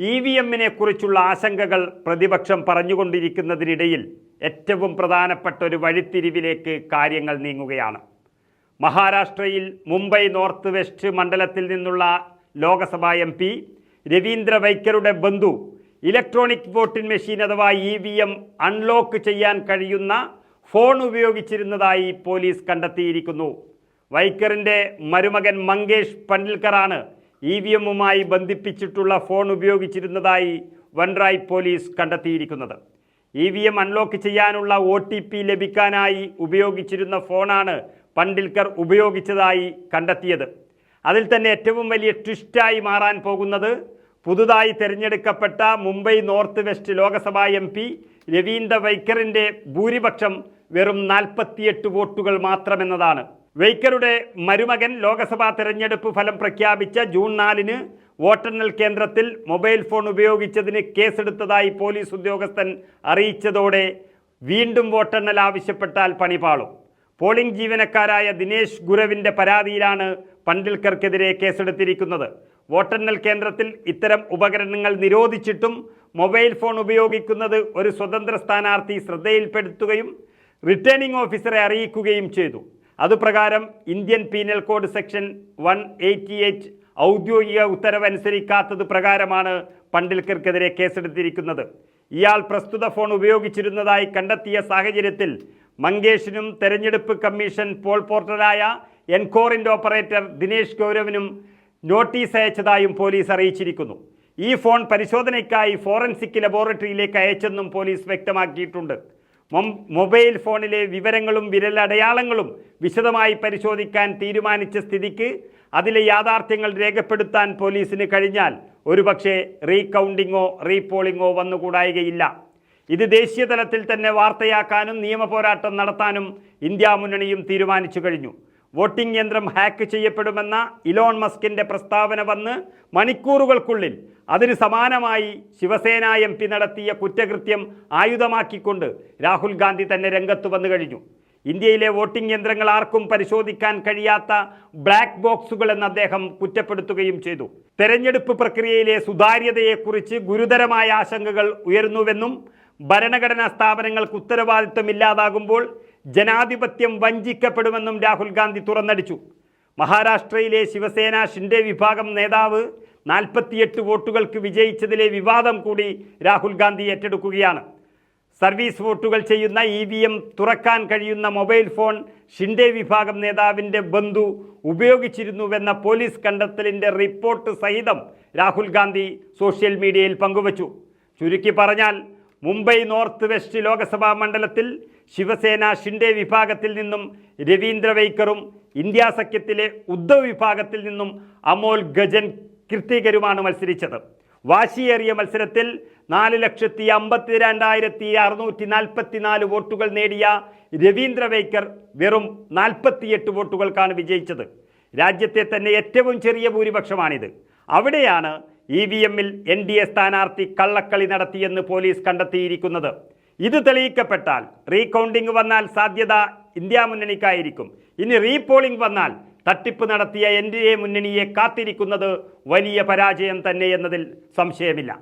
E V എമ്മിനെ കുറിച്ചുള്ള ആശങ്കകൾ പ്രതിപക്ഷം പറഞ്ഞുകൊണ്ടിരിക്കുന്നതിനിടയിൽ ഏറ്റവും പ്രധാനപ്പെട്ട ഒരു വഴിത്തിരിവിലേക്ക് കാര്യങ്ങൾ നീങ്ങുകയാണ്. മഹാരാഷ്ട്രയിൽ മുംബൈ നോർത്ത് വെസ്റ്റ് മണ്ഡലത്തിൽ നിന്നുള്ള ലോകസഭാ എം പി രവീന്ദ്ര വൈക്കറുടെ ബന്ധു ഇലക്ട്രോണിക് വോട്ടിംഗ് മെഷീൻ അഥവാ ഇ വി എം അൺലോക്ക് ചെയ്യാൻ കഴിയുന്ന ഫോൺ ഉപയോഗിച്ചിരുന്നതായി പോലീസ് കണ്ടെത്തിയിരിക്കുന്നു. വൈക്കറിന്റെ മരുമകൻ മങ്കേഷ് പണ്ഡിൽക്കറാണ് ഇ വി എമ്മുമായി ബന്ധിപ്പിച്ചിട്ടുള്ള ഫോൺ ഉപയോഗിച്ചിരുന്നതായി വൻറായ് പോലീസ് കണ്ടെത്തിയിരിക്കുന്നത്. ഇ വി എം അൺലോക്ക് ചെയ്യാനുള്ള ഒ ടി പി ലഭിക്കാനായി ഉപയോഗിച്ചിരുന്ന ഫോണാണ് പണ്ടിൽക്കർ ഉപയോഗിച്ചതായി കണ്ടെത്തിയത്. അതിൽ തന്നെ ഏറ്റവും വലിയ ട്വിസ്റ്റായി മാറാൻ പോകുന്നത് പുതുതായി തിരഞ്ഞെടുക്കപ്പെട്ട Mumbai north west Lok Sabha M P Ravindra വൈക്കറിന്റെ ഭൂരിപക്ഷം വെറും നാൽപ്പത്തിയെട്ട് വോട്ടുകൾ മാത്രമെന്നതാണ്. വൈക്കറുടെ മരുമകൻ ലോക്സഭാ തെരഞ്ഞെടുപ്പ് ഫലം പ്രഖ്യാപിച്ച ജൂൺ നാലിന് വോട്ടെണ്ണൽ കേന്ദ്രത്തിൽ മൊബൈൽ ഫോൺ ഉപയോഗിച്ചതിന് കേസെടുത്തതായി പോലീസ് ഉദ്യോഗസ്ഥൻ അറിയിച്ചതോടെ വീണ്ടും വോട്ടെണ്ണൽ ആവശ്യപ്പെട്ടാൽ പണിപാളും പോളിംഗ് ജീവനക്കാരായ ദിനേശ് ഗുരവിന്റെ പരാതിയിലാണ് പണ്ടിൽക്കർക്കെതിരെ കേസെടുത്തിരിക്കുന്നത്. വോട്ടെണ്ണൽ കേന്ദ്രത്തിൽ ഇത്തരം ഉപകരണങ്ങൾ നിരോധിച്ചിട്ടും മൊബൈൽ ഫോൺ ഉപയോഗിക്കുന്നത് ഒരു സ്വതന്ത്ര സ്ഥാനാർത്ഥി ശ്രദ്ധയിൽപ്പെടുത്തുകയും റിട്ടേണിംഗ് ഓഫീസറെ അറിയിക്കുകയും ചെയ്തു. അതുപ്രകാരം Indian penal code section one eighty eight ഔദ്യോഗിക ഉത്തരവ് അനുസരിക്കാത്തത് പ്രകാരമാണ് പണ്ടിൽക്കർക്കെതിരെ കേസെടുത്തിരിക്കുന്നത്. ഇയാൾ പ്രസ്തുത ഫോൺ ഉപയോഗിച്ചിരുന്നതായി കണ്ടെത്തിയ സാഹചര്യത്തിൽ മങ്കേഷിനും തെരഞ്ഞെടുപ്പ് കമ്മീഷൻ പോൾ പോർട്ടലായ എൻകോറിന്റെ ഓപ്പറേറ്റർ ദിനേശ് ഗൗരവിനും നോട്ടീസ് അയച്ചതായും പോലീസ് അറിയിച്ചിരിക്കുന്നു. ഈ ഫോൺ പരിശോധനയ്ക്കായി ഫോറൻസിക് ലബോറട്ടറിയിലേക്ക് അയച്ചെന്നും പോലീസ് വ്യക്തമാക്കിയിട്ടുണ്ട്. മൊബൈൽ ഫോണിലെ വിവരങ്ങളും വിരലടയാളങ്ങളും വിശദമായി പരിശോധിക്കാൻ തീരുമാനിച്ച സ്ഥിതിക്ക് അതിലെ യാഥാർത്ഥ്യങ്ങൾ രേഖപ്പെടുത്താൻ പോലീസിന് കഴിഞ്ഞാൽ ഒരുപക്ഷെ റീകൗണ്ടിങ്ങോ റീപോളിങ്ങോ വന്നുകൂടായികയില്ല. ഇത് ദേശീയ തലത്തിൽ തന്നെ വാർത്തയാക്കാനും നിയമപോരാട്ടം നടത്താനും ഇന്ത്യ മുന്നണിയും തീരുമാനിച്ചു കഴിഞ്ഞു. വോട്ടിംഗ് യന്ത്രം ഹാക്ക് ചെയ്യപ്പെടുമെന്ന ഇലോൺ മസ്കിന്റെ പ്രസ്താവന വന്ന് മണിക്കൂറുകൾക്കുള്ളിൽ അതിന് സമാനമായി ശിവസേന എം പി നടത്തിയ കുറ്റകൃത്യം ആയുധമാക്കിക്കൊണ്ട് രാഹുൽ ഗാന്ധി തന്നെ രംഗത്ത് വന്നു കഴിഞ്ഞു. ഇന്ത്യയിലെ വോട്ടിംഗ് യന്ത്രങ്ങൾ ആർക്കും പരിശോധിക്കാൻ കഴിയാത്ത ബ്ലാക്ക് ബോക്സുകൾ എന്ന് അദ്ദേഹം കുറ്റപ്പെടുത്തുകയും ചെയ്തു. തെരഞ്ഞെടുപ്പ് പ്രക്രിയയിലെ സുതാര്യതയെക്കുറിച്ച് ഗുരുതരമായ ആശങ്കകൾ ഉയരുന്നുവെന്നും ഭരണഘടനാ സ്ഥാപനങ്ങൾക്ക് ഉത്തരവാദിത്വമില്ലാതാകുമ്പോൾ ജനാധിപത്യം വഞ്ചിക്കപ്പെടുമെന്നും രാഹുൽ ഗാന്ധി തുറന്നടിച്ചു. മഹാരാഷ്ട്രയിലെ ശിവസേന ഷിൻഡെ വിഭാഗം നേതാവ് നാൽപ്പത്തിയെട്ട് വോട്ടുകൾക്ക് വിജയിച്ചതിലെ വിവാദം കൂടി രാഹുൽ ഗാന്ധി ഏറ്റെടുക്കുകയാണ്. സർവീസ് വോട്ടുകൾ ചെയ്യുന്ന ഇ വി എം തുറക്കാൻ കഴിയുന്ന മൊബൈൽ ഫോൺ ഷിൻഡെ വിഭാഗം നേതാവിന്റെ ബന്ധു ഉപയോഗിച്ചിരുന്നുവെന്ന പോലീസ് കണ്ടെത്തലിന്റെ റിപ്പോർട്ട് സഹിതം രാഹുൽ ഗാന്ധി സോഷ്യൽ മീഡിയയിൽ പങ്കുവച്ചു. ചുരുക്കി പറഞ്ഞാൽ മുംബൈ നോർത്ത് വെസ്റ്റ് ലോക്സഭാ മണ്ഡലത്തിൽ ശിവസേന ഷിൻഡെ വിഭാഗത്തിൽ നിന്നും രവീന്ദ്ര വൈക്കറും ഇന്ത്യാ സഖ്യത്തിലെ ഉദ്ധവ് വിഭാഗത്തിൽ നിന്നും അമോൽ ഗജൻ കീർത്തികരുമാണ് മത്സരിച്ചത്. വാശിയേറിയ മത്സരത്തിൽ നാല് ലക്ഷത്തി അമ്പത്തി രണ്ടായിരത്തി അറുന്നൂറ്റി നാൽപ്പത്തി നാല് വോട്ടുകൾ നേടിയ രവീന്ദ്ര വൈക്കർ വെറും നാൽപ്പത്തിയെട്ട് വോട്ടുകൾക്കാണ് വിജയിച്ചത്. രാജ്യത്തെ തന്നെ ഏറ്റവും ചെറിയ ഭൂരിപക്ഷമാണിത്. അവിടെയാണ് ഇ വി എമ്മിൽ എൻ ഡി എ സ്ഥാനാർത്ഥി കള്ളക്കളി നടത്തിയെന്ന് പോലീസ് കണ്ടെത്തിയിരിക്കുന്നത്. ഇത് തെളിയിക്കപ്പെട്ടാൽ റീകൗണ്ടിംഗ് വന്നാൽ സാധ്യത ഇന്ത്യ മുന്നണിക്കായിരിക്കും. ഇനി റീപോളിംഗ് വന്നാൽ തട്ടിപ്പ് നടത്തിയ എൻ ഡി എ മുന്നണിയെ കാത്തിരിക്കുന്നത് വലിയ പരാജയം തന്നെ എന്നതിൽ സംശയമില്ല.